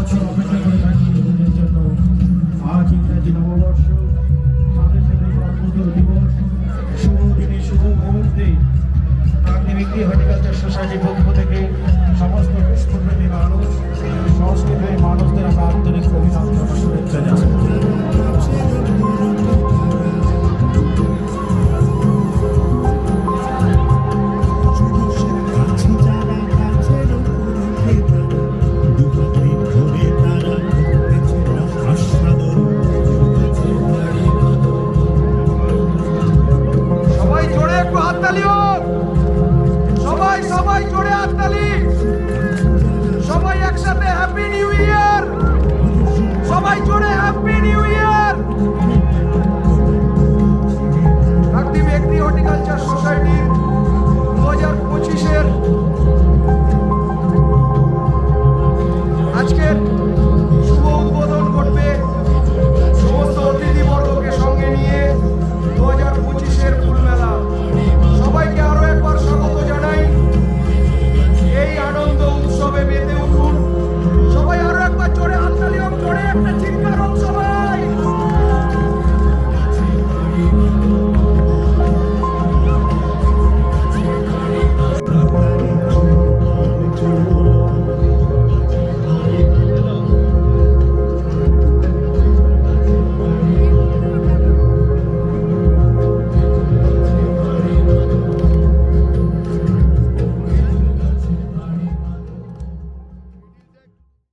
বছর অপেক্ষা থাকি এদিনের জন্য। দিবস শুভ দিনে, শুভ মুহূর্তে আগ্নেমিত্রি হর্টিকালচার সোসাইটির পক্ষ থেকে সমস্ত পুষ্পপ্রেমী মানুষ সংস্কৃতির সবাই সবাই জোরে হাততালি America